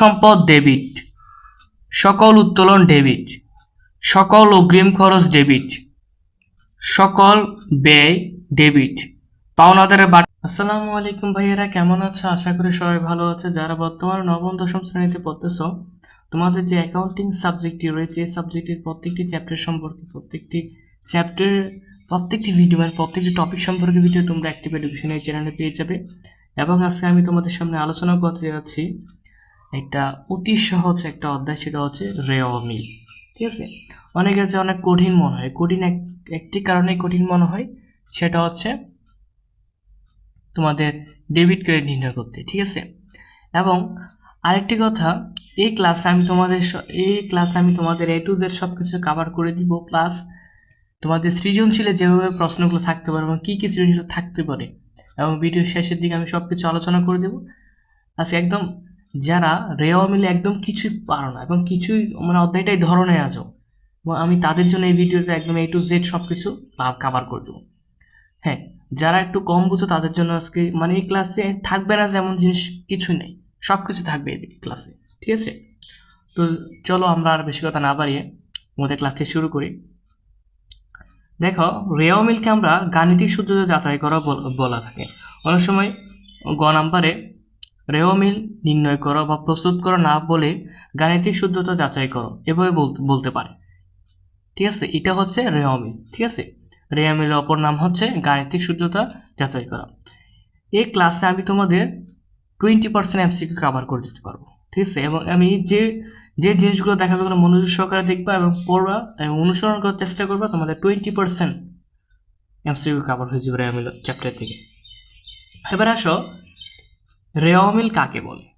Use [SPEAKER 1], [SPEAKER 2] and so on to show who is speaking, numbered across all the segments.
[SPEAKER 1] সম্পদ ডেবিট, সকল উত্তোলন ডেবিট, সকল অগ্রিম খরচ ডেবিট, সকল ব্যয় ডেবিট। পাওনাদারের বাট আসসালামু আলাইকুম ভাইয়েরা, কেমন আছো? আশা করি সবাই ভালো আছে। যারা বর্তমানে নবম, দশম শ্রেণীতে পড়তেছ, তোমাদের যে অ্যাকাউন্টিং সাবজেক্টটি রয়েছে, এই সাবজেক্টের প্রত্যেকটি চ্যাপ্টার সম্পর্কে, প্রত্যেকটি চ্যাপ্টার প্রত্যেকটি ভিডিও মানে প্রত্যেকটি টপিক সম্পর্কে ভিডিও তোমরা অ্যাক্টিভ এডুকেশন এই চ্যানেলে পেয়ে যাবে। এবং আজকে আমি তোমাদের সামনে আলোচনা করতে যাচ্ছি একটা অতি সহজ একটা অধ্যায়, সেটা হচ্ছে রেও মিল। ঠিক আছে? অনেকের যে অনেক কঠিন মনে হয়। কঠিন এক, একটি কারণে কঠিন মনে হয়, সেটা হচ্ছে তোমাদের ডেবিট ক্রেডিট নির্ণয় করতে, ঠিক আছে? এবং আরেকটি কথা এই ক্লাসে আমি তোমাদের এই ক্লাসে আমি তোমাদের এ টু জেড সব কিছু কাভার করে দিব প্লাস তোমাদের সৃজনশীলে যেভাবে প্রশ্নগুলো থাকতে পারে এবং কী কী সৃজনশীল থাকতে পারে। এবং ভিডিও শেষের দিকে আমি সব কিছু আলোচনা করে দেবো। আজকে একদম যারা রেওয়া মিলে একদম কিছুই পারো না, এবং কিছুই মানে অধ্যায়টাই ধরনে আছো। এবং আমি তাদের জন্য এই ভিডিওটা একদম এ টু জেড সব কিছু কাভার করে দেবো। হ্যাঁ যারা একটু কম বুঝো, তাদের জন্য আজকে মানে এই ক্লাসে থাকবে না যেমন জিনিস কিছুই নেই সব কিছু থাকবে এই ক্লাসে ঠিক আছে? তো চলো আমরা আর বেশি কথা না বাড়িয়ে আমাদের ক্লাসটি শুরু করি। দেখো, রেওয়া মিলকে আমরা গাণিতিক সূত্র যাচাই করা বল- থাকে। অনেক সময় গ নাম্বারে রেও মিল নির্ণয় করো বা প্রস্তুত করো না বলে গাণিতিক শুদ্ধতা যাচাই করো, এভাবে বল- বলতে পারে। ঠিক আছে? এটা হচ্ছে রেও মিল ঠিক আছে? রেও মিলের অপর নাম হচ্ছে গাণিতিক শুদ্ধতা যাচাই করা। এই ক্লাসে আমি তোমাদের টোয়েন্টি পার্সেন্ট এমসিকিউ কাভার করে দিতে পারব, ঠিক আছে? এবং আমি যে যে জিনিসগুলো দেখাবে ওগুলো মনোযোগ সহকারে দেখবা এবং পড়বা, এবং অনুসরণ করার চেষ্টা করবা, তোমাদের টোয়েন্টি পার্সেন্ট এমসিকিউ কাভার হয়ে যাবে রেওমিল চ্যাপ্টার থেকে। এবার আসো রেওমিল কাকে বলে?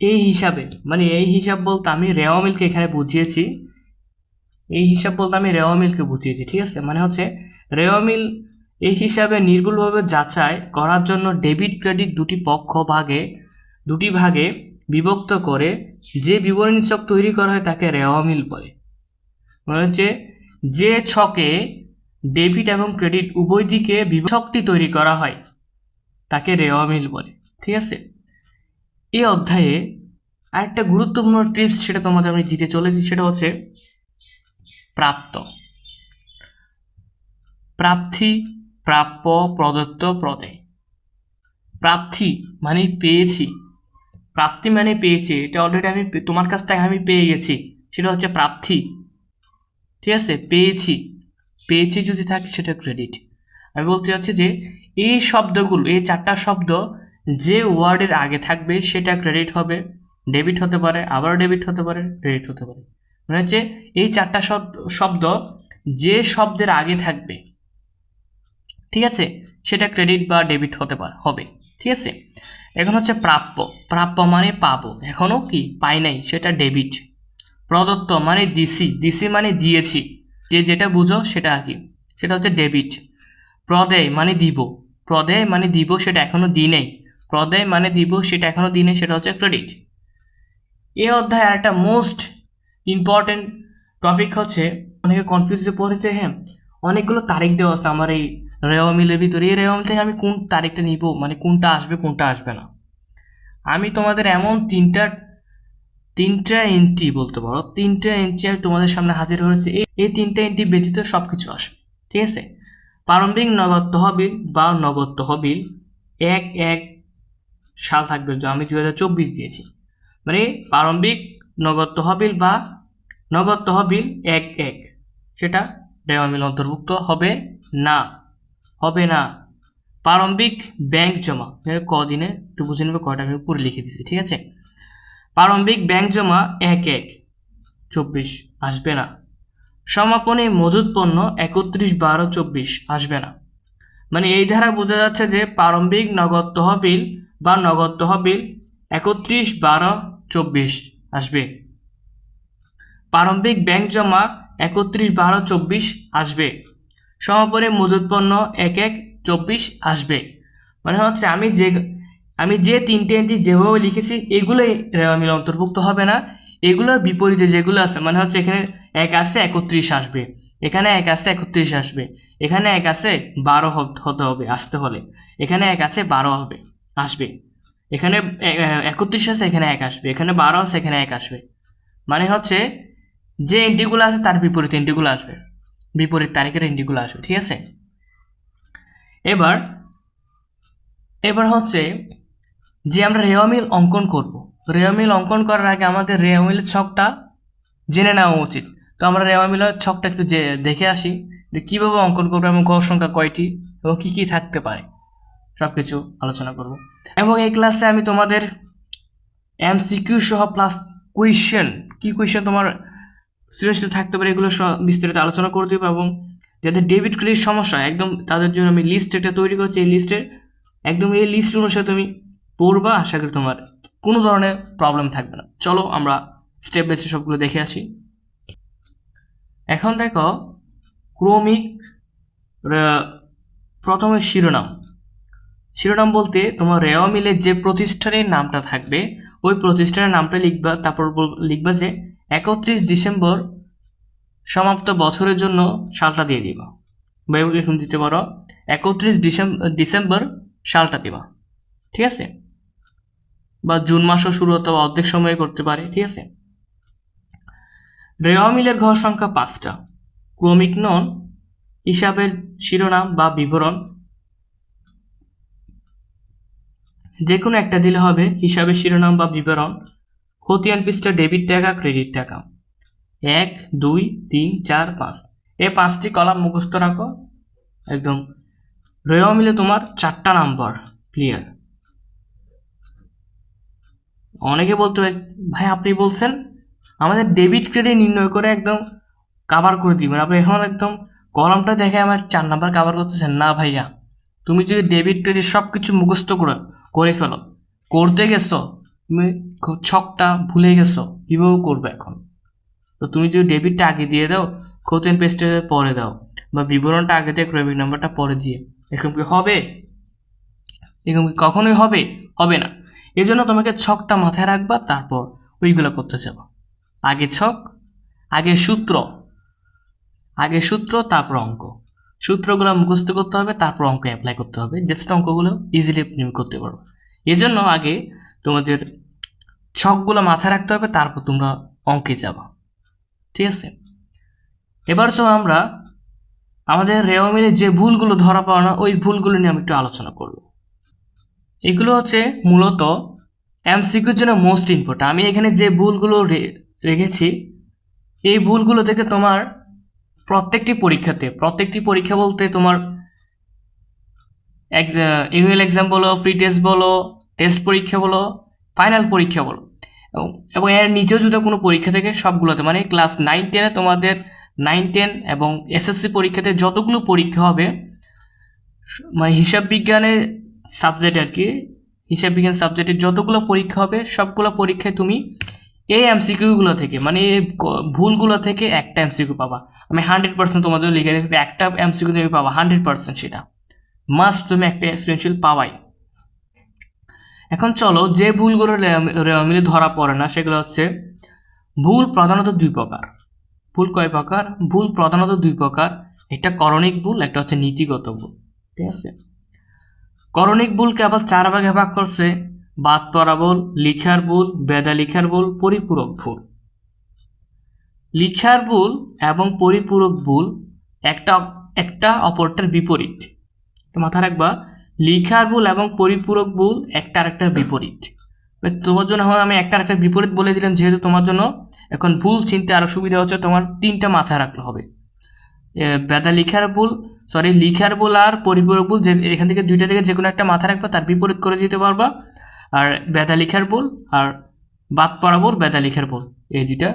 [SPEAKER 1] এই হিসাবে মানে এই হিসাব বলতে আমি রেওমিলকে এখানে বুঝিয়েছি। এই হিসাব বলতে আমি রেওমিলকে বুঝিয়েছি, ঠিক আছে? মানে হচ্ছে রেওমিল এই হিসাবে নির্ভুলভাবে যাচাই করার জন্য ডেবিট ক্রেডিট দুটি পক্ষ ভাগে, দুটি ভাগে বিভক্ত করে যে বিবরণী ছক তৈরি করা হয় তাকে রেওয়ামিল বলে। মানে হচ্ছে, যে ছকে ডেবিট এবং ক্রেডিট উভয় দিকে বিভ- ছকটি তৈরি করা হয় তাকে রেওয়ামিল বলে, ঠিক আছে? এই অধ্যায়ে আরেকটা গুরুত্বপূর্ণ টিপস সেটা তোমাদের আমি দিতে চলেছি, সেটা হচ্ছে প্রাপ্ত। প্রার্থী প্রাপ্য, প্রদত্ত, প্রদেয়। প্রার্থী মানে পেয়েছি। প্রাপ্তি মানে পেয়েছি, এটা অলরেডি আমি তোমার কাছ থেকে আমি পেয়ে গেছি, সেটা হচ্ছে প্রাপ্তি। ঠিক আছে? পেয়েছি। পেয়েছি যদি থাকে সেটা ক্রেডিট আমি বলতে চাচ্ছি যে, এই শব্দগুলো, এই চারটা শব্দ যে ওয়ার্ডের আগে থাকবে, সেটা ক্রেডিট হবে, ডেবিট হতে পারে আবার ডেবিট হতে পারে, ক্রেডিট হতে পারে। মানে হচ্ছে, এই চারটা শব্দ শব্দ যে শব্দের আগে থাকবে, ঠিক আছে, সেটা ক্রেডিট বা ডেবিট হতে পারে, হবে, ঠিক আছে? এখন হচ্ছে প্রাপ্য প্রাপ্য মানে পাবো এখনও কি? পাই নাই, সেটা ডেবিট। প্রদত্ত মানে দিছি দিছি মানে দিয়েছি, যে যেটা বুঝো সেটা আর কি, সেটা হচ্ছে ডেবিট। প্রদেয় মানে দিব। প্রদেয় মানে দিব সেটা এখনও দিই নেই প্রদেয় মানে দিব সেটা এখনও দিই নেই সেটা হচ্ছে ক্রেডিট এই অধ্যায়ে আরেকটা মোস্ট ইম্পর্টেন্ট টপিক হচ্ছে, অনেকে কনফিউজে পড়েছে হ্যাঁ অনেকগুলো তারিখ দেওয়া আছে আমার এই রেওয়া মিলের ভিতরে। এই রেওয়া মিল থেকে আমি কোন তারিখটা নিব মানে কোনটা আসবে কোনটা আসবে না। আমি তোমাদের এমন তিনটা তিনটা এন্ট্রি বলতে পারো, তিনটা এন্ট্রি আমি তোমাদের সামনে হাজির হয়েছি। এই তিনটা এন্ট্রি ব্যতীত সব কিছু আসবে, ঠিক আছে? প্রারম্ভিক নগদ তহবিল বা নগদ তহবিল এক এক সাল থাকবে আমি দু হাজার চব্বিশ দিয়েছি। মানে প্রারম্ভিক নগদ তহবিল বা নগদ তহবিল এক এক। সেটা রেওয়া অন্তর্ভুক্ত হবে না হবে না। প্রারম্ভিক ব্যাংক জমা কদিনে একটু বুঝে নেবে, কয়টা আমি উপরে লিখে দিচ্ছি ঠিক আছে? প্রারম্ভিক ব্যাংক জমা এক এক। চব্বিশ, আসবে না। সমাপনী মজুদ পণ্য একত্রিশ বারো চব্বিশ আসবে না। মানে এই ধারা বোঝা যাচ্ছে যে প্রারম্ভিক নগদ তহবিল বা নগদ তহবিল একত্রিশ বারো চব্বিশ আসবে। প্রারম্ভিক ব্যাংক জমা একত্রিশ বারো চব্বিশ আসবে। সমাপনী মজুদ পণ্য এক এক চব্বিশ আসবে। মানে হচ্ছে আমি যে আমি যে তিনটে এন্ট্রি যেভাবে লিখেছি, এগুলোই রেওয়া মিল অন্তর্ভুক্ত হবে না। এগুলোর বিপরীতে যেগুলো আছে মানে হচ্ছে এখানে এক আছে একত্রিশ আসবে, এখানে এক আছে একত্রিশ আসবে, এখানে এক আছে বারো হতে হবে আসতে হলে, এখানে এক আছে বারো হবে, আসবে, এখানে একত্রিশ আছে, এখানে এক আসবে, এখানে বারো আছে, এখানে এক আসবে মানে হচ্ছে যে এন্ট্রিগুলো আছে তার বিপরীত এন্ট্রিগুলো আসবে, বিপরীত তারিখের এন্ট্রিগুলো আসবে, ঠিক আছে? এবার এবার হচ্ছে যে আমরা রেওয়ামিল অঙ্কন করব রেওয়ামিল অঙ্কন করার আগে আমাদের রেওয়ামিলের ছকটা জেনে নেওয়া উচিত। তো আমরা রেওয়ামিলের ছকটা একটু দেখে আসি যে কীভাবে অঙ্কন করব এবং ঘর সংখ্যা কয়টি এবং কী কী থাকতে পারে। সব কিছু আলোচনা করব। এবং এই ক্লাসে আমি তোমাদের এমসিকিউ সহ প্লাস কুয়েশন কী কোয়েশ্চেন তোমার সৃজনশীল থাকতে পারে এগুলো সহ বিস্তারিত আলোচনা করে দেবো এবং যাদের ডেবিট ক্রেডিট সমস্যা, একদম তাদের জন্য আমি লিস্ট একটা তৈরি করছি। এই লিস্টের একদম এই লিস্ট অনুসারে তুমি পড়বা, আশা করি তোমার কোনো ধরনের প্রবলেম থাকবে না। চলো আমরা স্টেপ বাই স্টেপ সবগুলো দেখে আসি। এখন দেখো, ক্রমিক প্রথমে শিরোনাম। শিরোনাম বলতে তোমার রেওয়া মিলের যে প্রতিষ্ঠানের নামটা থাকবে, ওই প্রতিষ্ঠানের নামটা লিখবা, তারপর লিখবা যে একত্রিশ ডিসেম্বর সমাপ্ত বছরের জন্য সালটা দিয়ে দিবা। বা এরকম দিতে পারো। একত্রিশ ডিসেম্বর সালটা দিবা। ঠিক আছে? বা জুন মাসও শুরু হতে বা অর্ধেক সময়ে করতে পারে, ঠিক আছে? রেওয়া মিলের ঘর সংখ্যা পাঁচটা। ক্রমিক নন, হিসাবের শিরোনাম বা বিবরণ। যে কোনো একটা দিলে হবে হিসাবের শিরোনাম বা বিবরণ, খতিয়ান পৃষ্ঠা, ডেবিট টাকা, ক্রেডিট টাকা। এক, দুই, তিন, চার, পাঁচ। এ পাঁচটি কলাম মুখস্থ রাখো। একদম। রেওয়া মিলে তোমার চারটা নাম্বার, ক্লিয়ার। অনেকে বলতে ভাই, আপনি বলছেন আমাদের ডেবিট ক্রেডিট নির্ণয় করে একদম কাভার করে দিবেন। আপনি এখন একদম কলমটা দেখে আমার চার নাম্বার কাভার করতেছেন। না ভাইয়া, তুমি যদি ডেবিট ক্রেডিট সব কিছু মুখস্থ করে করে ফেলো, করতে গেছো, তুমি ছকটা ভুলে গেছো, কীভাবে করবে এখন? তো তুমি যদি ডেবিটটা আগে দিয়ে দাও খোতেন পেস্টে পরে দাও বা বিবরণটা আগে দিয়ে ক্রেডিট নাম্বারটা পরে দিয়ে। এরকম কি হবে? এরকম কি কখনোই হবে? হবে না। এই জন্য তোমাকে ছকটা মাথায় রাখবা, তারপর ওইগুলো করতে যাব। আগে ছক, আগে সূত্র আগে সূত্র, তারপর অঙ্ক। সূত্রগুলো মুখস্থ করতে হবে, তারপর অঙ্ক অ্যাপ্লাই করতে হবে। জাস্ট অঙ্কগুলো ইজিলি তুমি করতে পারবে এই জন্য আগে তোমাদের ছকগুলো মাথায় রাখতে হবে, তারপর তোমরা অঙ্কে যাবা। ঠিক আছে? এবার চলো আমরা আমাদের রেওয়ামিলে যে ভুলগুলো ধরা পাওয়া না, ওই ভুলগুলো নিয়ে আমি একটু আলোচনা করব। এগুলো হচ্ছে মূলত এমসিকিউর জন্য মোস্ট ইম্পর্টেন্ট আমি এখানে যে ভুলগুলো রেখেছি, এই ভুলগুলো থেকে তোমার প্রত্যেকটি পরীক্ষাতে, প্রত্যেকটি পরীক্ষা বলতে তোমার ইউএল এক্সাম বলো ফ্রি টেস্ট বলো টেস্ট পরীক্ষা বলো ফাইনাল পরীক্ষা বলো। এবং- এর নিচেও যদি কোনো পরীক্ষা থেকে সবগুলোতে মানে ক্লাস নাইন টেনে তোমাদের নাইন টেন এবং এসএসসি পরীক্ষাতে যতগুলো পরীক্ষা হবে মানে হিসাব বিজ্ঞানের সাবজেক্ট আর কি হিসাব বিজ্ঞান সাবজেক্টের যতগুলো পরীক্ষা হবে, সবগুলো পরীক্ষায় তুমি এই এমসিকিউগুলো থেকে মানে এই ভুলগুলো থেকে একটা এমসিকিউ পাবা। আমি হান্ড্রেড পার্সেন্ট তোমাদের লিখে রেখেছি, একটা এমসিকিউ তুমি পাবা হান্ড্রেড পার্সেন্ট সেটা। মাস্ট তুমি একটা এক্সপেন্সিল পাবাই। এখন চলো, যে ভুলগুলো মিলে ধরা পড়ে না, সেগুলো হচ্ছে ভুল প্রধানত দুই প্রকার। ভুল কয় প্রকার? ভুল প্রধানত দুই প্রকার। একটা করণিক ভুল, একটা হচ্ছে নীতিগত ভুল। ঠিক আছে? করণিক ভুলকে আবার চার ভাগে ভাগ করছে। বাদ পড়া ভুল, লিখার ভুল, বেদা লিখার ভুল, পরিপূরক ভুল। লিখার ভুল এবং পরিপূরক ভুল একটা একটা অপরটার বিপরীত। মাথায় রাখবা, লিখার ভুল এবং পরিপূরক ভুল একটা আরেকটার বিপরীত। তোমার জন্য এখন আমি একটা আরেকটার বিপরীত বলে দিলাম, যেহেতু তোমার জন্য এখন ভুল চিনতে আরও সুবিধা হচ্ছে, তোমার তিনটা মাথায় রাখলে হবে। বেদা লিখার ভুল সরি লিখার ভুল আর পরিপূরক ভুল, যে এখান থেকে দুইটা থেকে যে কোনো একটা মাথা রাখবা, তার বিপরীত করে দিতে পারবা। আর বেদা লিখার ভুল আর বাদ পড়া ভুল, বেদা লিখার ভুল, এই দুইটা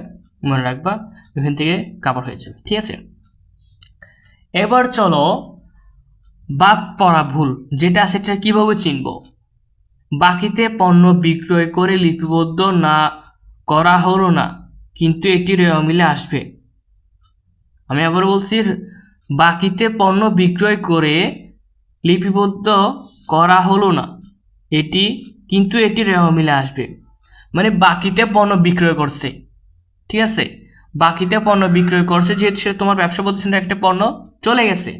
[SPEAKER 1] মনে রাখবা, এখান থেকে কাভার হয়ে যাবে, ঠিক আছে? এবার চলো, বাদ পড়া ভুল, যেটা সেটা কীভাবে চিনব? বাকিতে পণ্য বিক্রয় করে লিপিবদ্ধ না করা হলো না, কিন্তু এটি রেওয়া মিলে আসবে। আমি আবার বলছি, বাকিতে পণ্য বিক্রয় করে লিপিবদ্ধ করা হলো না। এটি, কিন্তু এটি রেহমিলে আসবে। মানে বাকিতে পণ্য বিক্রয় করছে। ঠিক আছে? বাকিতে পণ্য বিক্রয় করছে, যেহেতু সে তোমার ব্যবসা প্রতিষ্ঠানের একটা পণ্য চলে গেছে।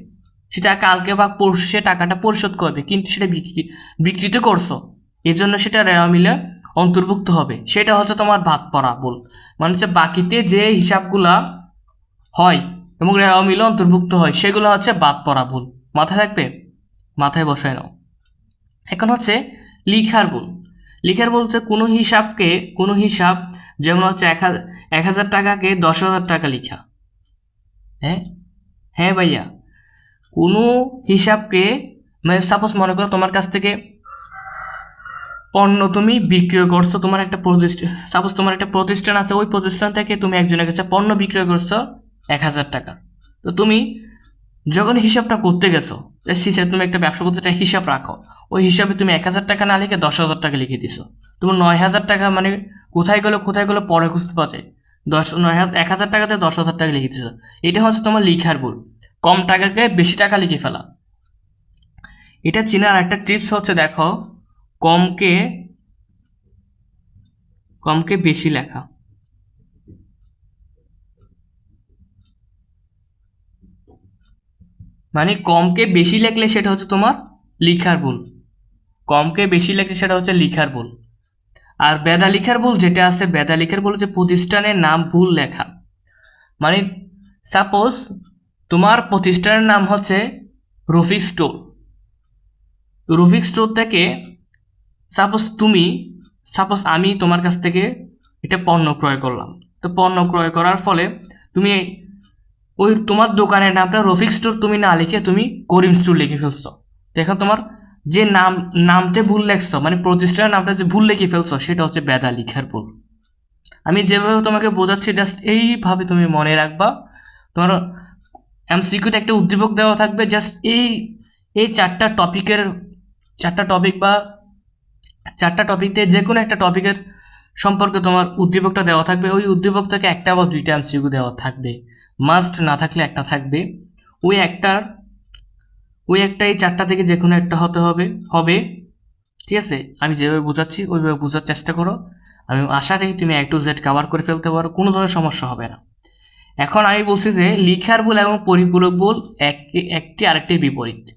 [SPEAKER 1] সেটা কালকে বা পরশু সে টাকাটা পরিশোধ করবে, কিন্তু সেটা বিক্রি বিক্রি তো করছ। এই জন্য সেটা রেহমিলে অন্তর্ভুক্ত হবে। সেটা হচ্ছে তোমার ভাত পড়া বল মানে হচ্ছে বাকিতে যে হিসাবগুলা হয় এবং রেওয়া মিলে অন্তর্ভুক্ত হয়। সেগুলো হচ্ছে বাদ পড়া ভুল। মাথায় থাকবে? মাথায় বসায় নাও। এখন হচ্ছে লিখার ভুল। লিখার বলতে কোনো হিসাবকে, কোনো হিসাব যেমন হচ্ছে এক হাজার এক হাজার টাকাকে দশ হাজার টাকা লিখা। হ্যাঁ? হ্যাঁ ভাইয়া। কোনো হিসাবকে মানে সাপোজ মনে করো তোমার কাছ থেকে পণ্য তুমি বিক্রয় করছ, তোমার একটা প্রতিষ্ঠান সাপোজ তোমার একটা প্রতিষ্ঠান আছে, ওই প্রতিষ্ঠান থেকে তুমি একজনের কাছে পণ্য বিক্রয় করছ এক হাজার টাকা। তো তুমি যখন হিসাবটা করতে গেছো হিসাবে তুমি একটা ব্যবসা করতে একটা হিসাব রাখো। ওই হিসাবে তুমি এক হাজার টাকা না লিখে দশ হাজার টাকা লিখে দিছো। তোমার নয় হাজার টাকা মানে কোথায় গেলো কোথায় গেলো পরে খুঁজতে যায়। দশ, নয় হাজার, এক হাজার টাকাতে দশ হাজার টাকা লিখে দিছো। এটা হচ্ছে তোমার লিখার ভুল। কম টাকাকে বেশি টাকা লিখে ফেলা। এটা চেনার একটা টিপস হচ্ছে, দেখো, কমকে কমকে বেশি লেখা। মানে কমকে বেশি লেখলে সেটা হচ্ছে তোমার লিখার ভুল। কমকে বেশি লেখলে সেটা হচ্ছে লিখার ভুল। আর বেদা লিখার ভুল যেটা আছে, বেদা লিখার ভুল হচ্ছে প্রতিষ্ঠানের নাম ভুল লেখা। মানে সাপোজ তোমার প্রতিষ্ঠানের নাম হচ্ছে রফিক স্টোর। রফিক স্টোর থেকে সাপোজ তুমি সাপোজ আমি তোমার কাছ থেকে এটা পণ্য ক্রয় করলাম। তো পণ্য ক্রয় করার ফলে তুমি ওই তোমার দোকানের নামটা রফিক স্টোর তুমি না লিখে তুমি করিম স্টোর লিখে ফেলছো। দেখো তোমার যে নাম নামতে ভুল লেখছো মানে প্রতিষ্ঠানের নামটা যে ভুল লিখে ফেলছো, সেটা হচ্ছে বেদা লিখার ভুল। আমি যেভাবে তোমাকে বোঝাচ্ছি জাস্ট এইভাবে তুমি মনে রাখবা। তোমার এমসিকিউতে একটা উদ্দীপক দেওয়া থাকবে জাস্ট এই এই চারটা টপিকের চারটা টপিক বা চারটা টপিকতে যে কোনো একটা টপিকের সম্পর্কে তোমার উদ্দীপকটা দেওয়া থাকবে। ওই উদ্দীপক থেকে একটা বা দুইটা এমসিকিউ দেওয়া থাকবে। মাস্ট না থাকলে একটা থাকবে। ওই একটার, ওই একটা এই চারটা থেকে যে কোনো একটা হতে হবে হবে। ঠিক আছে? আমি যেভাবে বোঝাচ্ছি, ওইভাবে বোঝার চেষ্টা করো। আমি আশা রাখি তুমি এক টু জেড কাভার করে ফেলতে পারো, কোনো ধরনের সমস্যা হবে না। এখন আমি বলছি যে, লিখার ভুল এবং পরিপূরক ভুল এক, একটি আরেকটির বিপরীত।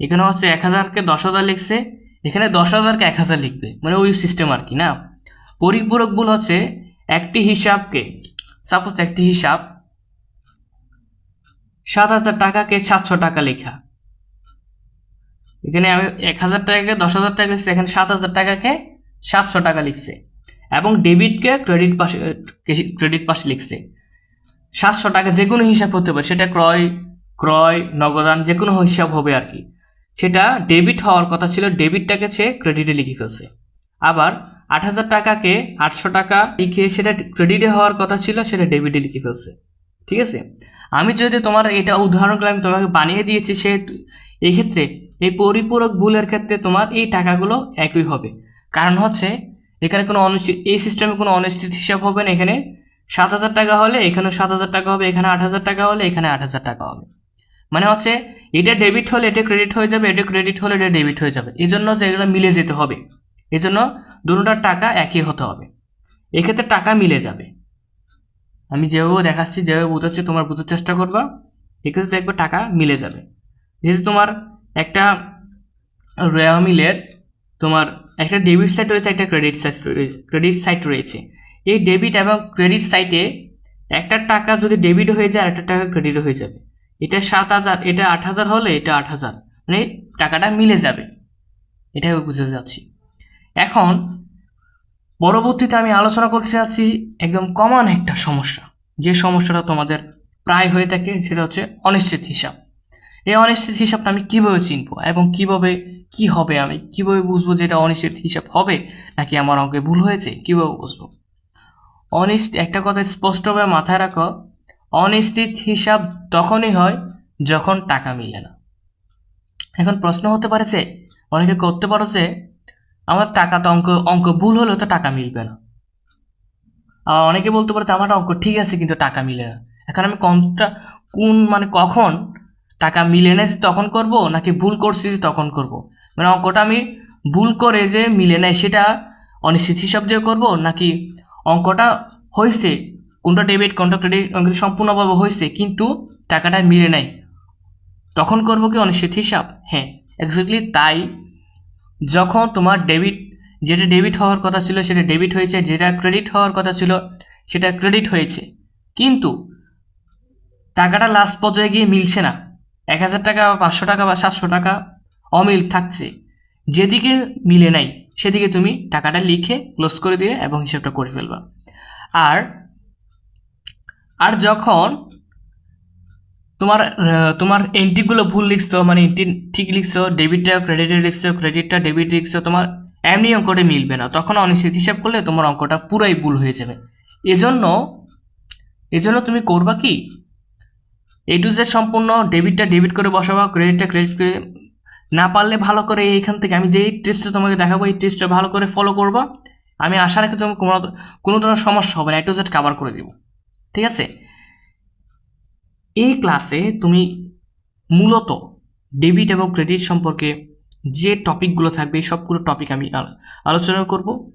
[SPEAKER 1] এখানে হচ্ছে এক হাজারকে দশ হাজার লিখছে, এখানে দশ হাজারকে এক হাজার লিখবে। মানে ওই সিস্টেম আর কি, না? পরিপূরক ভুল হচ্ছে একটি হিসাবকে সাপোজ একটি হিসাব সাত হাজার টাকাকে সাতশো টাকা লেখা। এখানে আমি এক হাজার টাকাকে দশ হাজার টাকা লিখছি, এখানে সাত হাজার টাকাকে সাতশো টাকা লিখছে। এবং ডেবিটকে ক্রেডিট পাশে ক্রেডিট পাশে লিখছে। সাতশো টাকা যে কোনো হিসাব হতে পারে, সেটা ক্রয় ক্রয়, নগদান, যে কোনো হিসাব হবে আর কি। সেটা ডেবিট হওয়ার কথা ছিল, ডেবিটটাকে সে ক্রেডিটে লিখে ফেলছে। আবার আট হাজার টাকাকে আটশো টাকা লিখে সেটা ক্রেডিটে হওয়ার কথা ছিল, সেটা ডেবিটে লিখে ফেলছে। ঠিক আছে? আমি যদি তোমার এটা উদাহরণগুলো আমি তোমাকে বানিয়ে দিয়েছি, সে এই ক্ষেত্রে এই পরিপূরক ভুলের ক্ষেত্রে তোমার এই টাকাগুলো একই হবে। কারণ হচ্ছে, এখানে কোনো অনিশ্চিত, এই সিস্টেমে কোনো অনিশ্চিত হিসাব হবে না। এখানে সাত হাজার টাকা হলে এখানে সাত হাজার টাকা হবে, এখানে আট হাজার টাকা হলে এখানে আট হাজার টাকা হবে। মানে হচ্ছে, এটা ডেবিট হলে এটা ক্রেডিট হয়ে যাবে, এটা ক্রেডিট হলে এটা ডেবিট হয়ে যাবে। এই জন্য যে এগুলো মিলে যেতে হবে। এই জন্য দুটোটার টাকা একই হতে হবে। এক্ষেত্রে টাকা মিলে যাবে। আমি যেভাবে দেখাচ্ছি, যেভাবে বোঝাচ্ছি, তোমার বোঝার চেষ্টা করবা। এক্ষেত্রে দেখবে টাকা মিলে যাবে। যেহেতু তোমার একটা রেয়া মিলের তোমার একটা ডেবিট সাইট রয়েছে, একটা ক্রেডিট সাইট ক্রেডিট সাইট রয়েছে। এই ডেবিট এবং ক্রেডিট সাইটে একটা টাকা যদি ডেবিট হয়ে যায় একটা টাকা ক্রেডিট হয়ে যাবে। এটা সাত হাজার, এটা আট হাজার হলে এটা আট হাজার। মানে টাকাটা মিলে যাবে। এটাই বুঝতে যাচ্ছি। এখন পরবর্তীতে আমি আলোচনা করতে চাচ্ছি একদম কমন একটা সমস্যা। যে সমস্যাটা তোমাদের প্রায় হয়ে থাকে, সেটা হচ্ছে অনিশ্চিত হিসাব। এই অনিশ্চিত হিসাবটা আমি কীভাবে চিনবো এবং কীভাবে কি হবে আমি? কীভাবে বুঝব যে এটা অনিশ্চিত হিসাব হবে, নাকি আমার অঙ্কে ভুল হয়েছে? কীভাবে বুঝব? অনিশ্চিত একটা কথা স্পষ্টভাবে মাথায় রাখো, অনিশ্চিত হিসাব তখনই হয় যখন টাকা মিলে না। এখন প্রশ্ন হতে পারে যে, অনেকে করতে পারো যে আমার টাকা তো অঙ্ক অঙ্ক ভুল হলেও তো টাকা মিলবে না। আর অনেকে বলতে পারে আমার অঙ্ক ঠিক আছে, কিন্তু টাকা মিলে না। এখন আমি কোনটা, কোন মানে কখন টাকা মিলে না তখন করব, নাকি ভুল করছি তখন করব? মানে অঙ্কটা আমি ভুল করে যে মিলে নেয় সেটা অনিশ্চিত হিসাব দিয়ে করব, নাকি অঙ্কটা হয়েছে, কোনটা ডেবিট কোনটা ক্রেডিট সম্পূর্ণভাবে হয়েছে, কিন্তু টাকাটা মিলে নাই, তখন করব কি অনিশ্চিত হিসাব? হ্যাঁ এক্স্যাক্টলি তাই যখন তোমার ডেবিট যেটা ডেবিট হওয়ার কথা ছিল, সেটা ডেবিট হয়েছে, যেটা ক্রেডিট হওয়ার কথা ছিল, সেটা ক্রেডিট হয়েছে। কিন্তু টাকাটা লাস্ট পর্যায়ে গিয়ে মিলছে না। এক হাজার টাকা বা পাঁচশো টাকা বা সাতশো টাকা অমিল থাকছে। যেদিকে মিলে নাই, সেদিকে তুমি টাকাটা লিখে ক্লোজ করে দিয়ে এবং হিসাবটা করে ফেলবা। আর আর যখন তোমার তোমার এন্ট্রিগুলো ভুল লিখছো মানে এন্ট্রি ঠিক লিখছো ডেবিটটা ক্রেডিটে লিখছো ক্রেডিটটা ডেবিট লিখছো, তোমার এমনি অঙ্কটা মিলবে না। তখন অনিশ্চিত হিসাব করলে তোমার অঙ্কটা পুরাই ভুল হয়ে যাবে। এজন্য এজন্য তুমি করবা কি? এ টু জেড সম্পূর্ণ ডেবিটটা ডেবিট করে বসাবা ক্রেডিটটা ক্রেডিট করে না পারলে ভালো করে এইখান থেকে আমি যেই টিপসটা তোমাকে দেখাবো, এই টিপসটা ভালো করে ফলো করবা। আমি আশা রাখি তুমি কোনো কোনো ধরনের সমস্যা হবে না এ টু জেড কাভার করে দেবো। ঠিক আছে? এই ক্লাসে তুমি মূলত ডেবিট এবং ক্রেডিট সম্পর্কে যে টপিকগুলো থাকবে এই সবগুলো টপিক আমি আলো- আলোচনা করব।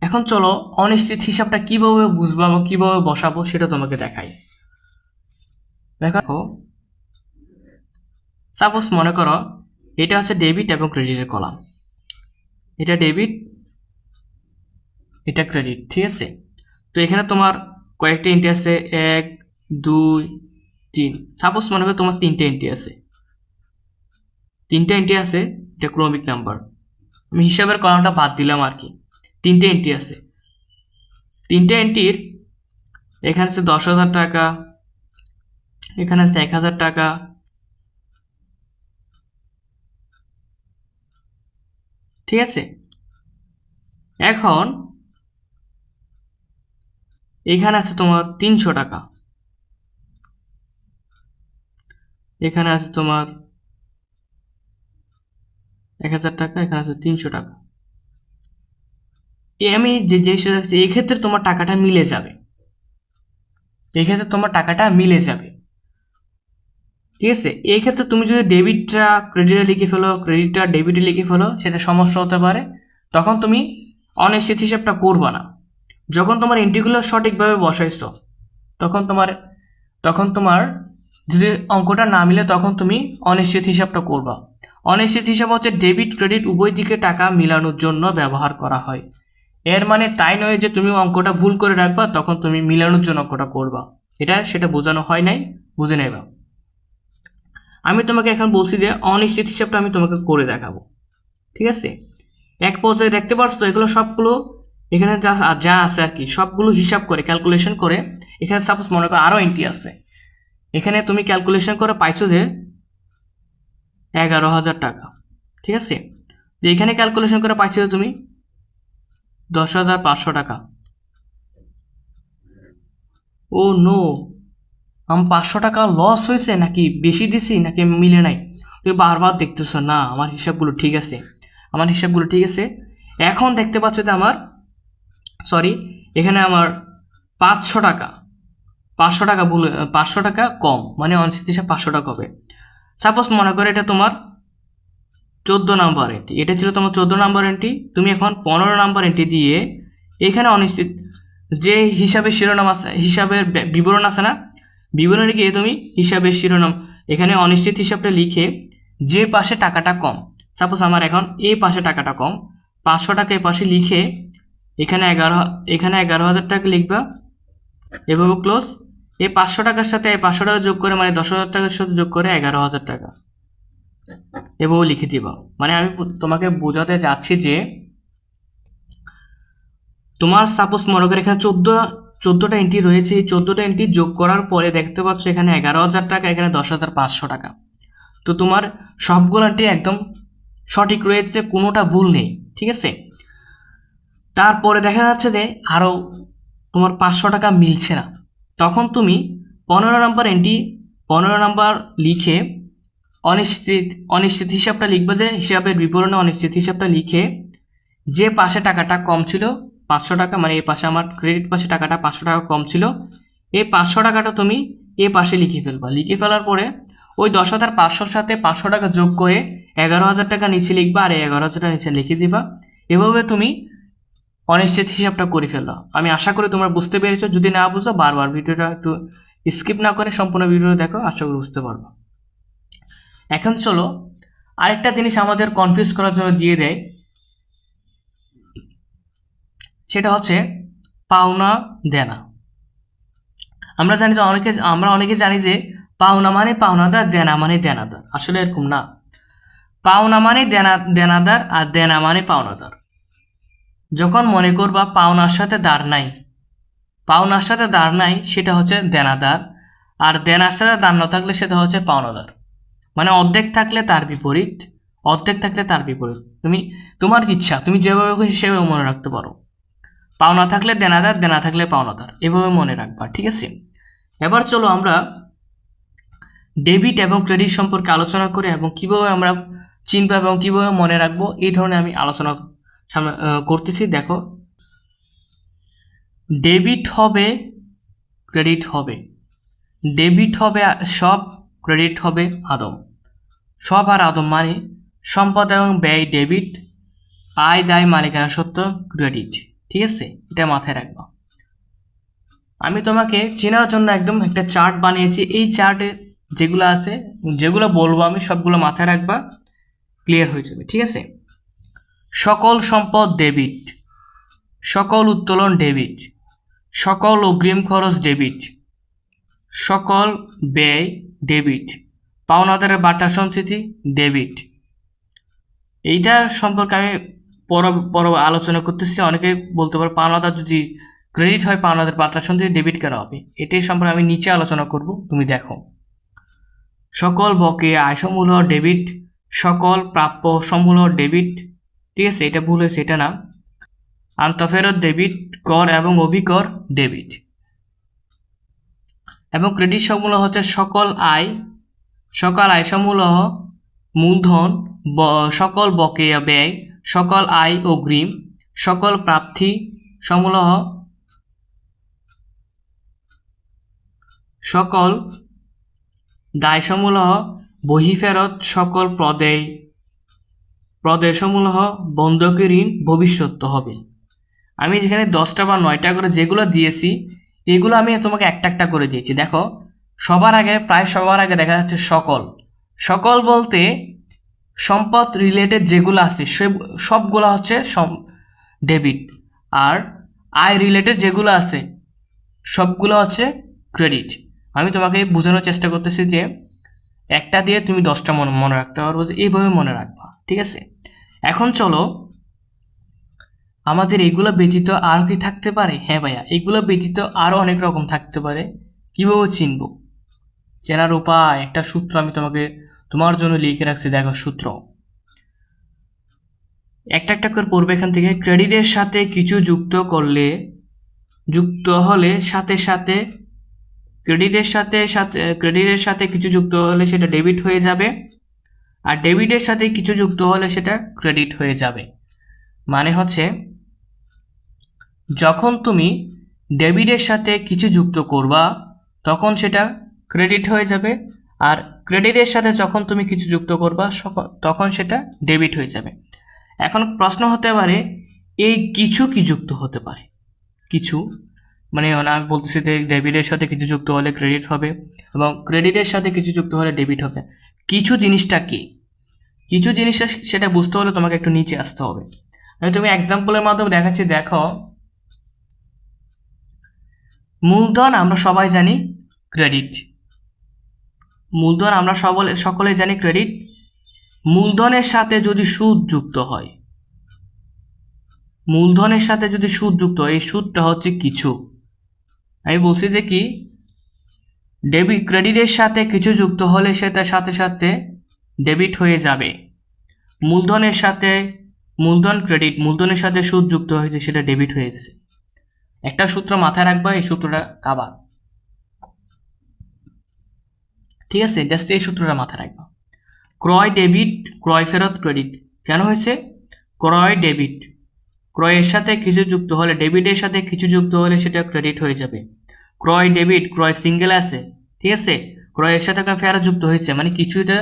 [SPEAKER 1] এখন চলো অনিশ্চিত হিসাবটা কীভাবে বুঝব এবং কীভাবে বসাবো সেটা তোমাকে দেখাই। দেখো সাপোজ মনে করো এটা হচ্ছে ডেবিট এবং ক্রেডিটের কলাম। এটা ডেবিট এটা ক্রেডিট ঠিক আছে? তো এখানে তোমার কয়েকটা এন্ট্রি আছে, এক দুই, তিন। সাপোজ মনে করো তোমার তিনটে এন্ট্রি আছে। তিনটে এন্ট্রি আছে, এটা ক্রমিক নাম্বার আমি হিসাবের কলামটা বাদ দিলাম আর কি। তিনটে এন্ট্রি আছে। তিনটে এন্ট্রির এখানে আছে দশ হাজার টাকা, এখানে আছে এক হাজার টাকা। ঠিক আছে? এখন এখানে আছে তোমার তিনশো টাকা। এখানে আছে তোমার এক হাজার টাকা, এখানে আছে তিনশো টাকা। আমি যে জিনিসটা দেখছি, এক্ষেত্রে তোমার টাকাটা মিলে যাবে। এক্ষেত্রে তোমার টাকাটা মিলে যাবে। ঠিক আছে? এই ক্ষেত্রে তুমি যদি ডেবিটটা ক্রেডিটে লিখে ফেলো, ক্রেডিটটা ডেবিটে লিখে ফেলো, সেটা সমস্যা হতে পারে। তখন তুমি অনিশ্চিত হিসাবটা করবা না। যখন তোমার এন্ট্রিগুলো সঠিকভাবে বসাইছো, তখন তোমার তখন তোমার যদি অঙ্কটা না মিলে তখন তুমি অনিশ্চিত হিসাবটা করবা। অনিশ্চিত হিসাব হচ্ছে ডেবিট ক্রেডিট উভয় দিকে টাকা মিলানোর জন্য ব্যবহার করা হয়। এর মানে তাই নয় যে তুমি অঙ্কটা ভুল করে রাখবা, তখন তুমি মিলানোর জন্য অঙ্কটা করবা। এটা সেটা বোঝানো হয় নাই, বুঝে নেবা। আমি তোমাকে এখন বলছি যে অনিশ্চিত হিসাবটা আমি তোমাকে করে দেখাবো। ঠিক আছে? এক পর্যায়ে দেখতে পারছ এগুলো সবগুলো এখানে যা যা আছে আর কি, সবগুলো হিসাব করে ক্যালকুলেশন করে, এখানে সাপোজ মনে করো আরও এন্ট্রি আছে। এখানে তুমি ক্যালকুলেশন করে পাইছো যে এগারো হাজার টাকা, ঠিক আছে? যে এখানে ক্যালকুলেশন করে পাইছো তুমি দশ হাজার পাঁচশো টাকা। ও নো আমার পাঁচশো টাকা লস হয়েছে নাকি বেশি দিছি নাকি মিলে নাই? তুমি বারবার দেখতেছো, না, আমার হিসাবগুলো ঠিক আছে। আমার হিসাবগুলো ঠিক আছে। এখন দেখতে পাচ্ছ যে আমার সরি এখানে আমার পাঁচশো টাকা পাঁচশো টাকা ভুল পাঁচশো টাকা কম। মানে অনিশ্চিত হিসাব পাঁচশো টাকা হবে। সাপোজ মনে করো এটা তোমার চোদ্দ নাম্বার এন্ট্রি এটা ছিল তোমার চোদ্দ নাম্বার এন্ট্রি তুমি এখন পনেরো নাম্বার এন্ট্রি দিয়ে এখানে অনিশ্চিত যে হিসাবের শিরোনাম আছে, হিসাবের বিবরণ আছে না, বিবরণে গিয়ে তুমি হিসাবের শিরোনাম এখানে অনিশ্চিত হিসাবটা লিখে যে পাশে টাকাটা কম। সাপোজ আমার এখন এই পাশে টাকাটা কম। পাঁচশো টাকা এই পাশে লিখে এখানে এগারো এখানে এগারো হাজার টাকা লিখবা। এভাবে ক্লোজ এই পাঁচশো টাকার সাথে এই পাঁচশো টাকা যোগ করে মানে দশ হাজার টাকার সাথে যোগ করে এগারো হাজার টাকা। এভাবে লিখে দিবা। মানে আমি তোমাকে বোঝাতে চাচ্ছি যে তোমার সাপোজ মনে করে এখানে চোদ্দ, চোদ্দোটা এন্ট্রি রয়েছে, এই চোদ্দোটা এন্ট্রি যোগ করার পরে দেখতে পাচ্ছ এখানে এগারো হাজার টাকা, এখানে দশ হাজার পাঁচশো টাকা। তো তোমার সবগুলো এন্ট্রি একদম সঠিক রয়েছে কোনোটা ভুল নেই, ঠিক আছে? তারপরে দেখা যাচ্ছে যে আরও তোমার পাঁচশো টাকা মিলছে না। তখন তুমি পনেরো নাম্বার এন্ট্রি পনেরো নাম্বার লিখে অনিশ্চিত অনিশ্চিত হিসাবটা লিখবে যে হিসাবের বিবরণে অনিশ্চিত হিসাবটা লিখে যে পাশে টাকাটা কম ছিল, পাঁচশো টাকা মানে এই পাশে আমার ক্রেডিট পাশে টাকাটা পাঁচশো টাকা কম ছিল, এই পাঁচশো টাকাটা তুমি এ পাশে লিখে ফেলবা। লিখে ফেলার পরে ওই দশ হাজার পাঁচশোর সাথে পাঁচশো টাকা যোগ করে এগারো হাজার টাকা নিচে লিখবা আর এগারো হাজার টাকা নিচে লিখে দিবা। এভাবে তুমি অনিশ্চিত হিসাবটা করে ফেলল আমি আশা করি তোমরা বুঝতে পেরেছ। যদি না বুঝো, বারবার ভিডিওটা একটু স্কিপ না করে সম্পূর্ণ ভিডিও দেখো, আশা করি বুঝতে পারব। এখন চলো, আরেকটা জিনিস আমাদের কনফিউজ করার জন্য দিয়ে দেয়। সেটা হচ্ছে পাওনা দেনা। আমরা জানি যে অনেকে, আমরা অনেকে জানি যে পাওনা মানে পাওনাদার, দেনা মানে দেনাদার। আসলে এরকম না। পাওনা মানে দেনা, দেনাদার আর দেনা মানে পাওনাদার। যখন মনে করবা পাওনার সাথে দাঁড় নাই। পাওনার সাথে দাঁড় নাই, সেটা হচ্ছে দেনাদার। আর দেনার সাথে দাঁড় না থাকলে সেটা হচ্ছে পাওনাদার। মানে অর্ধেক থাকলে তার বিপরীত, অর্ধেক থাকলে তার বিপরীত। তুমি, তোমার ইচ্ছা, তুমি যেভাবে খুশি সেভাবে মনে রাখতে পারো। পাওনা থাকলে দেনাদার, দেনা থাকলে পাওনাদার। এভাবে মনে রাখবা, ঠিক আছে? এবার চলো আমরা ডেবিট এবং ক্রেডিট সম্পর্কে আলোচনা করি এবং কীভাবে আমরা চিনবো এবং কীভাবে মনে রাখব, এই ধরনের আমি আলোচনা করতেছি, দেখো। ডেবিট হবে ক্রেডিট হবে। ডেবিট হবে সব ক্রেডিট হবে, আদম। সব আর আদম মানে সম্পদ এবং ব্যয় ডেবিট আয়, দায়, মালিকানা সত্য ক্রেডিট ঠিক আছে? এটা মাথায় রাখবা। আমি তোমাকে চেনার জন্য একদম একটা চার্ট বানিয়েছি। এই চার্টে যেগুলো আছে, যেগুলো বলব আমি, সবগুলো মাথায় রাখবা। ক্লিয়ার হয়ে যাবে, ঠিক আছে? সকল সম্পদ ডেবিট। সকল উত্তোলন ডেবিট। সকল অগ্রিম খরচ ডেবিট। সকল ব্যয় ডেবিট। পাওনাদারের বাটা সঞ্চিতি ডেবিট। এইটার সম্পর্কে আমি পর পর আলোচনা করতেছি। অনেকে বলতে পারে পাওনাদার যদি ক্রেডিট হয়, পাওনাদার বাটা সঞ্চিতি ডেবিট কেন হবে? এটাই সম্পর্কে আমি নিচে আলোচনা করব। তুমি দেখো। সকল বকেয়া আয়সমূল ডেবিট, সকল প্রাপ্য সমূল ডেবিট ঠিক আছে, এটা ভুল হয়েছে, এটা না। আন্তঃফেরত ডেবিট কর এবং অভিকর ডেবিট এবং ক্রেডিট সমূল হচ্ছে সকল আয় সকল আয় সমূল মূলধন সকল বকেয়া ব্যয়, সকল আয় অগ্রিম, সকল প্রাপ্তি সমূল সকল দায়সমূল বহিফেরত সকল প্রদেয়। প্রদেয়সমূল বন্ধকি ঋণ ভবিষ্যৎ হবে। আমি যেখানে দশটা বা নয়টা করে যেগুলো দিয়েছি, এগুলো আমি তোমাকে একটা একটা করে দিয়েছি। দেখো, সবার আগে, প্রায় সবার আগে দেখা যাচ্ছে সকল। সকল বলতে সম্পদ রিলেটেড যেগুলো আছে, সে সবগুলো হচ্ছে ডেবিট আর আয় রিলেটেড যেগুলো আছে, সবগুলো হচ্ছে ক্রেডিট আমি তোমাকে বোঝানোর চেষ্টা করতেছি যে একটা দিয়ে তুমি দশটা মনে মনে রাখতে পারব যে এইভাবে মনে রাখবা, ঠিক আছে? এখন চলো, আমাদের এগুলো ব্যতীত আরও কি থাকতে পারে? হ্যাঁ ভাইয়া, এগুলো ব্যতীত আরও অনেক রকম থাকতে পারে। কীভাবে চিনব? চেনার উপায়, একটা সূত্র আমি তোমাকে তোমার জন্য লিখে রাখছি, দেখো সূত্র। একটা একটা করে পড়বে এখান থেকে। ক্রেডিটের সাথে কিছু যুক্ত করলে, যুক্ত হলে সাথে সাথে ক্রেডিটের সাথে সাথে ক্রেডিটের সাথে কিছু যুক্ত হলে সেটা ডেবিট হয়ে যাবে। আর ডেবিটের সাথে কিছু যুক্ত হলে সেটা ক্রেডিট হয়ে যাবে। মানে হচ্ছে, যখন তুমি ডেবিটের সাথে কিছু যুক্ত করবা, তখন সেটা ক্রেডিট হয়ে যাবে। আর ক্রেডিটের সাথে যখন তুমি কিছু যুক্ত করবা তখন সেটা ডেবিট হয়ে যাবে। এখন প্রশ্ন হতে পারে, এই কিছু কি যুক্ত হতে পারে? কিছু মানে আমি বলতেছি যে ডেবিটের সাথে কিছু যুক্ত হলে ক্রেডিট হবে এবং ক্রেডিটের সাথে কিছু যুক্ত হলে ডেবিট হবে। কিছু জিনিসটা কি? কিছু জিনিসটা সেটা বুঝতে হলে তোমাকে একটু নিচে আসতে হবে। আমি তুমি এক্সাম্পলের মাধ্যমে দেখাচ্ছি, দেখো। মূলধন আমরা সবাই জানি ক্রেডিট মূলধন আমরা সকলে সকলে জানি ক্রেডিট মূলধনের সাথে যদি সুদ যুক্ত হয়, মূলধনের সাথে যদি সুদ যুক্ত হয়, এই সুদটা হচ্ছে কিছু। আমি বলছি যে কি? ডেবিট ক্রেডিটের সাথে কিছু যুক্ত হলে সেটা সাথে সাথে ডেবিট হয়ে যাবে। মূলধনের সাথে মূলধন ক্রেডিট মূলধনের সাথে সুদ যুক্ত হয়েছে, সেটা ডেবিট হয়ে গেছে। একটা সূত্র মাথায় রাখবা, এই সূত্রটা কাবা। ঠিক আছে? জাস্ট এই সূত্রটা মাথায় রাখবা। ক্রয় ডেবিট ক্রয় ফেরত ক্রেডিট কেন হয়েছে? ক্রয় ডেবিট ক্রয়ের সাথে কিছু যুক্ত হলে ডেবিটের সাথে কিছু যুক্ত হলে সেটা ক্রেডিট হয়ে যাবে। ক্রয় ডেবিট, ক্রয় সিঙ্গেল আছে, ঠিক আছে? ক্রয়ের সাথে ফেরত যুক্ত হয়েছে মানে কিছুটা,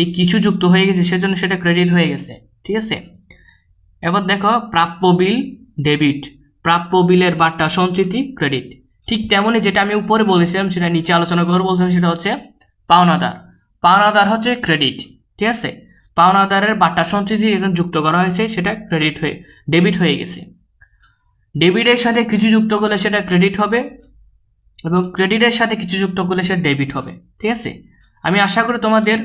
[SPEAKER 1] এই কিছু যুক্ত হয়ে গেছে, সেজন্য সেটা ক্রেডিট হয়ে গেছে, ঠিক আছে? এবার দেখো, প্রাপ্য বিল, ডেবিট। প্রাপ্য বিলের বার্তা সঞ্চিতি, ক্রেডিট। ঠিক তেমনই যেটা আমি উপরে বলেছিলাম, সেটা নিচে আলোচনা করে বলছিলাম সেটা হচ্ছে পাওনাদার। পাওনাদার হচ্ছে ক্রেডিট, ঠিক আছে? পাওনাদারের বার্তা সঞ্চিতি এখানে যুক্ত করা হয়েছে, সেটা ক্রেডিট হয়ে, ডেবিট হয়ে গেছে। ডেবিটের সাথে কিছু যুক্ত করলে সেটা ক্রেডিট হবে এবং ক্রেডিটের সাথে কিছু যুক্ত করলে সেটা ডেবিট হবে, ঠিক আছে? আমি আশা করি তোমাদের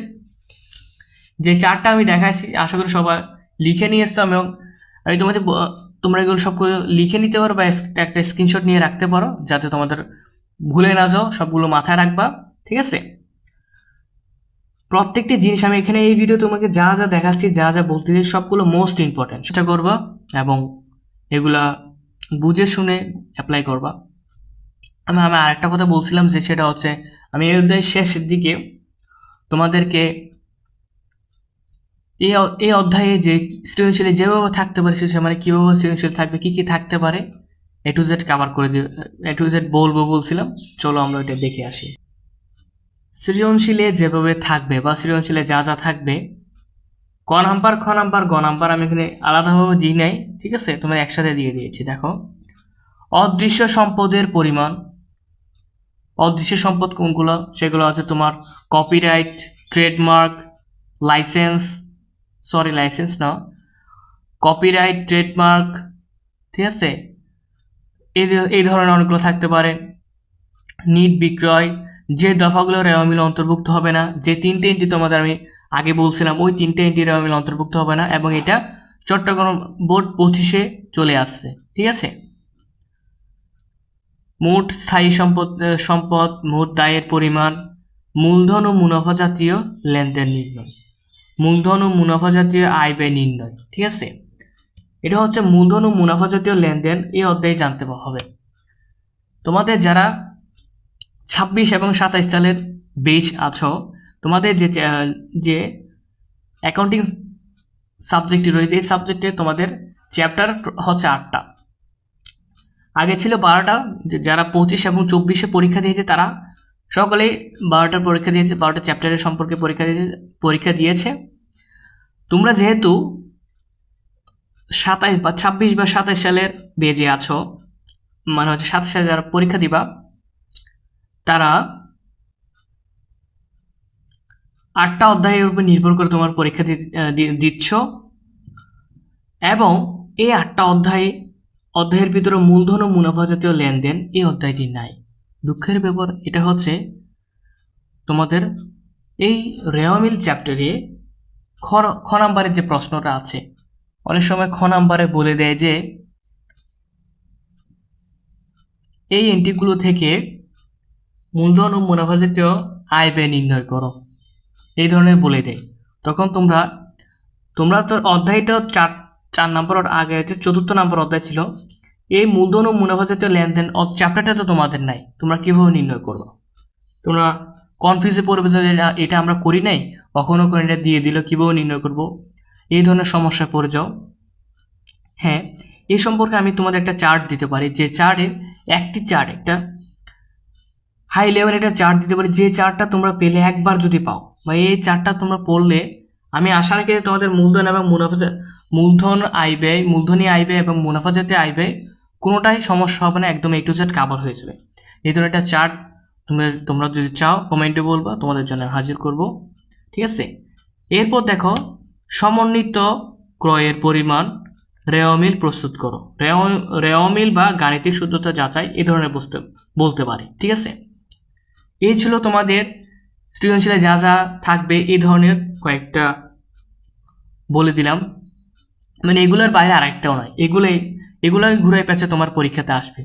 [SPEAKER 1] যে চারটা আমি দেখাইছি, আশা করি সবাই লিখে নিয়ে এসছো এবং আমি তোমাদের তোমরা এগুলো সবগুলো লিখে নিতে পারো বা একটা স্ক্রিনশট নিয়ে রাখতে পারো, যাতে তোমাদের ভুলে না যাও, সবগুলো মাথায় রাখবা, ঠিক আছে? প্রত্যেকটি জিনিস আমি এখানে এই ভিডিও তোমাকে যা যা দেখাচ্ছি, যা যা বলতেছি সবগুলো মোস্ট ইম্পর্টেন্ট সেটা করবা এবং এগুলা বুঝে শুনে অ্যাপ্লাই করবা। আমি আমি আরেকটা কথা বলছিলাম যে সেটা হচ্ছে, আমি এই অধ্যায়ের শেষের দিকে তোমাদেরকে এই এই অধ্যায়ে যে সৃজনশীলে যেভাবে থাকতে পারে সে মানে কীভাবে সৃজনশীল থাকবে, কী কী থাকতে পারে এ টু জেড কাভার করে দিয়ে এ টু জেড বলব বলছিলাম, চলো আমরা ওইটা দেখে আসি। সৃজনশীলে যেভাবে থাকবে বা সৃজনশীলে যা যা থাকবে, ক নাম্বার, খ নাম্বার, গ নাম্বার আমি এখানে আলাদাভাবে দিই নাই, ঠিক আছে? তোমার একসাথে দিয়ে দিয়েছি, দেখো। অদৃশ্য সম্পদের পরিমাণ অদৃশ্য সম্পদ কোনগুলো? সেগুলো আছে তোমার copyright trademark licence sorry licence না। কপিরাইট ট্রেডমার্ক ঠিক আছে? এই এই ধরনের অনেকগুলো থাকতে পারে। নিট বিক্রয়, যে দফাগুলো রেওয়ামিল অন্তর্ভুক্ত হবে না, যে তিনটে এন্ট্রি তোমাদের আমি আগে বলছিলাম, ওই তিনটে এন্ট্রি রেওয়ামিল অন্তর্ভুক্ত হবে না, এবং এটা চট্টগ্রাম বোর্ড পঁচিশে চলে আসছে, ঠিক আছে? মোট স্থায়ী সম্পদ সম্পদ, মোট দায়ের পরিমাণ, মূলধন ও মুনাফা জাতীয় লেনদেন নির্ণয়। মূলধন ও মুনাফা জাতীয় আয় ব্যয় নির্ণয়, ঠিক আছে? এটা হচ্ছে মূলধন ও মুনাফা জাতীয় লেনদেন, এই অধ্যায়ে জানতে হবে। তোমাদের যারা ছাব্বিশ এবং সাতাইশ সালের বেচ আছো, তোমাদের যে যে অ্যাকাউন্টিং সাবজেক্টটি রয়েছে, এই সাবজেক্টে তোমাদের চ্যাপ্টার হচ্ছে আটটা। আগে ছিল বারোটা যারা পঁচিশ এবং চব্বিশে পরীক্ষা দিয়েছে তারা সকলেই বারোটার পরীক্ষা দিয়েছে, বারোটা চ্যাপ্টারের সম্পর্কে পরীক্ষা পরীক্ষা দিয়েছে। তোমরা যেহেতু সাতাইশ বা ছাব্বিশ বা সাতাইশ সালের বেজে আছো মানে হচ্ছে সাতাশ সালে যারা পরীক্ষা দিবা, তারা আটটা অধ্যায়ের উপর নির্ভর করে তোমার পরীক্ষা দিচ্ছ। এবং এই আটটা অধ্যায়ে অধ্যায়ের ভিতরে মূলধন ও মুনাফা জাতীয় লেনদেন এই অধ্যায়টি নাই। দুঃখের ব্যাপার, এটা হচ্ছে তোমাদের এই রেওয়ামিল চ্যাপ্টারে খ খ নাম্বারের যে প্রশ্নটা আছে, অনেক সময় খ নাম্বারে বলে দেয় যে এই এন্ট্রিগুলো থেকে মূলধন ও মুনাফা জাতীয় আয় ব্যয় নির্ণয় করো। এই ধরনের বলে দেয়। তখন তোমরা তোমরা তো অধ্যায়টা চার চার নম্বর আগে যে চতুর্থ নম্বর অধ্যায় ছিল, এই মূলধন ও মুনাফা জাতীয় লেনদেন চ্যাপ্টারটা তো তোমাদের নাই, তোমরা কীভাবে নির্ণয় করবে? তোমরা কনফিউজে পড়বে যে এটা আমরা করি নাই, কখনো কোনো এটা দিয়ে দিল কীভাবে নির্ণয় করব? এই ধরনের সমস্যায় পড়ে যাও। হ্যাঁ এই সম্পর্কে আমি তোমাদের একটা চার্ট দিতে পারি, যে চার্টে একটি চার্ট একটা হাই লেভেল একটা চার্ট দিতে পারি, যে চার্টটা তোমরা পেলে একবার যদি পাও, বা এই চার্টটা তোমরা পড়লে আমি আশা রাখি তোমাদের মূলধন এবং মুনাফা মূলধন আয় ব্যয় মূলধনী আয় ব্যয় এবং মুনাফা জাতীয় আয় ব্যয় কোনোটাই সমস্যা হবে না, একদম এ টু জেড কাভার হয়ে যাবে। এই ধরনের একটা চার্ট তোমরা তোমরা যদি চাও কমেন্টে বলবা, তোমাদের জন্য হাজির করব। ঠিক আছে? এরপর দেখো, সমন্বিত ক্রয়ের পরিমাণ রেওমিল প্রস্তুত করো। রেও রেওমিল বা গাণিতিক শুদ্ধতা যাচাই এই ধরনের বস্তু বলতে পারে। ঠিক আছে? এই ছিল তোমাদের সৃজনশীলে যা যা থাকবে এই ধরনের কয়েকটা বলে দিলাম। মানে এগুলোর বাইরে আরেকটাও নয়। এগুলোই এগুলোই ঘুরে পেঁচে তোমার পরীক্ষাতে আসবে।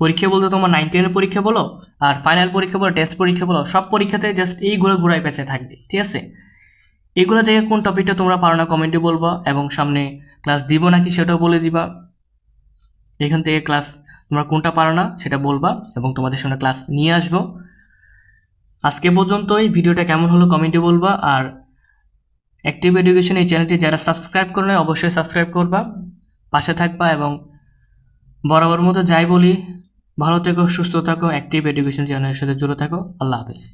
[SPEAKER 1] পরীক্ষা বলতে তোমার নাইন টেনের পরীক্ষা বলো, আর ফাইনাল পরীক্ষা বলো টেস্ট পরীক্ষা বলো, সব পরীক্ষাতে জাস্ট এইগুলো ঘুরাই পেঁচে থাকবে, ঠিক আছে? এগুলো থেকে কোন টপিকটা তোমরা পারো না কমেন্টে বলবা, এবং সামনে ক্লাস দিব নাকি সেটাও বলে দিবা। এখান থেকে ক্লাস তোমরা কোনটা পারো না সেটা বলবা, এবং তোমাদের সামনে ক্লাস নিয়ে আসব। আজকে পর্যন্তই, ভিডিওটা কেমন হলো কমেন্টে বলবা, আর অ্যাক্টিভ এডুকেশন এই চ্যানেলটি যারা সাবস্ক্রাইব করে নেয় অবশ্যই সাবস্ক্রাইব করবা, পাশে থাকবা এবং বরাবর মতো যাই বলি, ভালো থেকো, সুস্থ থাকো অ্যাক্টিভ এডুকেশন চ্যানেলের সাথে জুড়ে থাকো, আল্লাহ হাফেজ।